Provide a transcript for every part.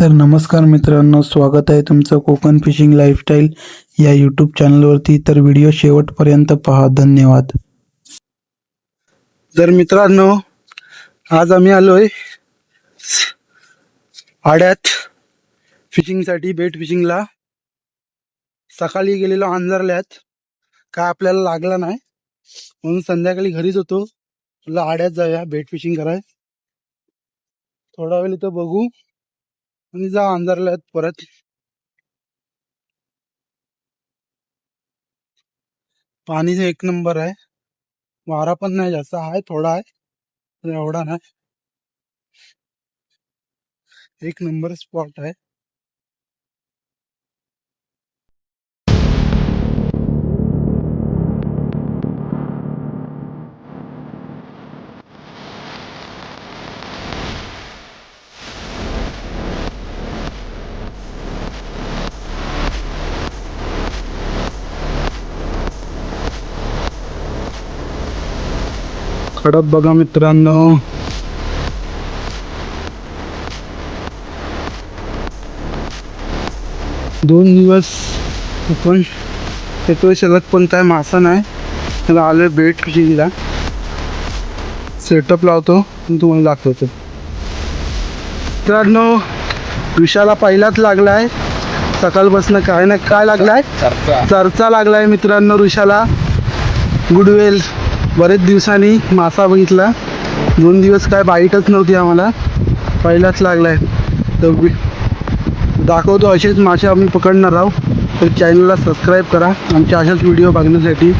तर नमस्कार मित्रांनो स्वागत आहे तुमचं कोकण फिशिंग लाईफस्टाईल या यूट्यूब चॅनलवरती तर व्हिडिओ शेवटपर्यंत पहा. धन्यवाद. तर मित्रांनो आज आम्ही आलोय आड्यात फिशिंगसाठी बेट फिशिंगला सकाळी गेलेलो अंजारल्यात काय आपल्याला लागला नाही. म्हणून संध्याकाळी घरीच होतो. तुला आड्यात जाऊया बेट फिशिंग कराय. थोडा वेळ इथं बघू. आणि जा अंधारल्यात परत. पाणी एक नंबर आहे. वारा पण नाही जास्त. आहे थोडा आहे. एवढा नाही. एक नंबर स्पॉट आहे. खडक बघा मित्रांनो. दोन दिवस आपण येतोय सलग पण काय मासा नाही. त्याला आलोय बेट फिशिंगला सेटअप लावतो तुम्हाला दाखवतो. मित्रांनो विषाला पहिलाच लागलाय. सकाळपासून काय नाही काय लागलाय? चर्चा. लागलाय मित्रांनो ऋषाला गुडवेल बरेच दिवसांनी मासा बघितला. दोन दिवस काय बाईटच नव्हती आम्हाला. पहिलाच लागलाय. तर वि- दाखवतो असेच मासे आम्ही पकडणार आहोत. तर चॅनलला सबस्क्राईब करा आमच्या अशाच व्हिडिओ बघण्यासाठी.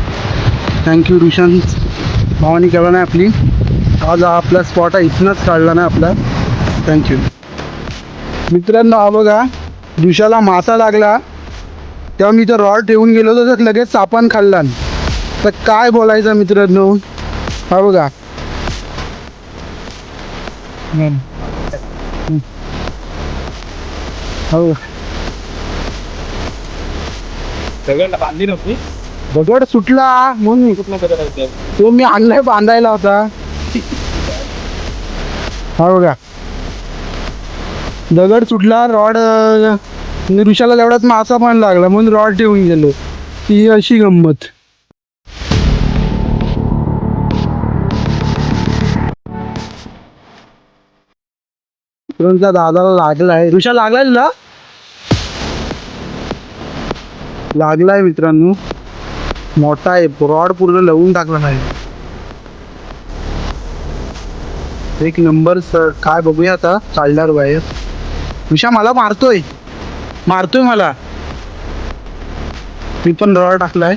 थँक्यू रुशन भावानी केला नाही आपली. आज हा आपला स्पॉट आहे. इथूनच काढला नाही आपला. थँक्यू मित्रांनो हा बघा. दुशाला मासा लागला. तेव्हा मी तर रॉड ठेवून गेलो होतो तर लगेच सापान खाल्ला तर काय बोलायचं मित्रांनो? हा बघा. हो बांधली नव्हती? दगड सुटला. म्हणून कुठला करत तो? मी आणलाय बांधायला होता. हा बघा. दगड सुटला रॉड ऋषाला तेवढाच मासा पण लागला म्हणून रॉड ठेवून गेलो. ही अशी गंमत. तुमच्या दादाला लागलाय ऋषा लागलाय तुला? लागलाय मित्रांनो. मोठा आहे. रॉड पूर्ण लवून टाकला नाही. एक नंबर सर काय बघूया आता. चालणार बाहेर. विषा मला मारतोय. मारतोय मला. मी पण रॉड टाकलाय.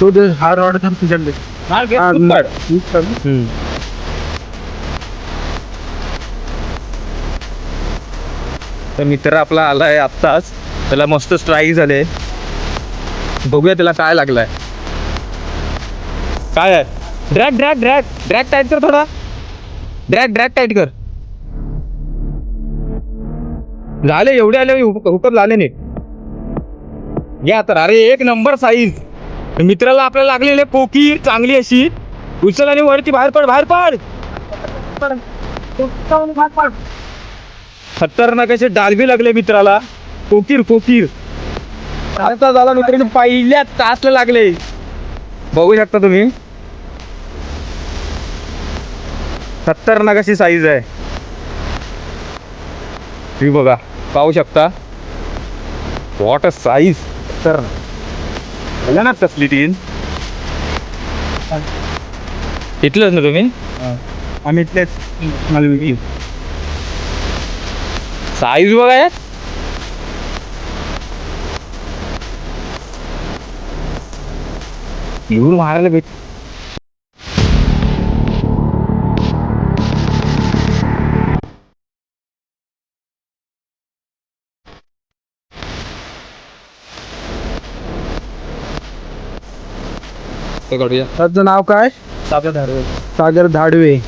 तो दे, हा रॉड तुझ्याकडे हा, मी चालू. तर मित्र आपला आलाय आत्ताच. त्याला मस्त स्ट्राईक झाले. बघूया त्याला काय लागलाय. काय आहे? Drag drag drag drag tight कर थोडा. ड्रॅग ड्रॅग टाईट कर. झाले एवढे आले हुकत झाले नाही. घ्या तर अरे एक नंबर साईज मित्राला आपल्याला लागलेले पोकी चांगली अशी. उचल आणि वरती बाहेर पड. बाहेर पड. खतरनाक असे डालबी लागले मित्राला. कोकीर कोकीर. आता झाला मित्रांनो पहिल्या तासला लागले. बघू शकता तुम्ही. खतरनाक अशी साईज आहे. ही बघा पाहू शकता. वॉट अ साईज तर ना तसली तीन. इथलंच ना तुम्ही? आम्ही इथलेच. साईज बघा यार येऊन मारायला भेट त्याचं नाव काय? सागर धारवे. सागर धाडवे.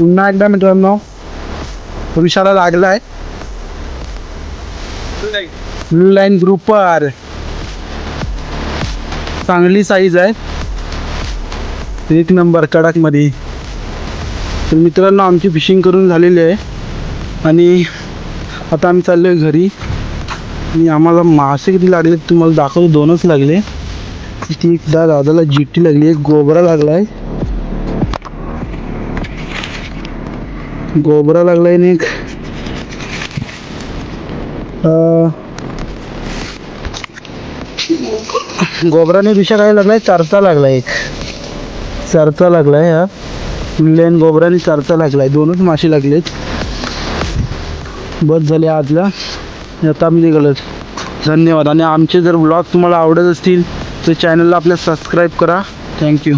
पुन्हा एकदा मित्रांनो पुरुषाला लागलाय. ब्लू लाईन ग्रुपर चांगली साईज आहे. एक नंबर कडकमध्ये. तर मित्रांनो आमची फिशिंग करून झालेली आहे. आणि आता आम्ही चाललो आहे घरी. आणि आम्हाला मासे किती लागले तुम्हाला दाखवतो. दोनच लागले. ती एकदा दादाला जिट्टी लागली एक गोबरा लागला आहे गोबरा लागला आहे आणि एक. गोबराने विषय काय लागलाय? चारचा लागलाय एक. चारचा लागलाय हा. लेन गोबराने चारचा लागलाय. दोनच मासे लागलेत. बस झाले आजला आता आम्ही निघालो धन्यवाद. आणि आमचे जर ब्लॉग तुम्हाला आवडत असतील तर चॅनलला आपल्या सबस्क्राईब करा. थँक्यू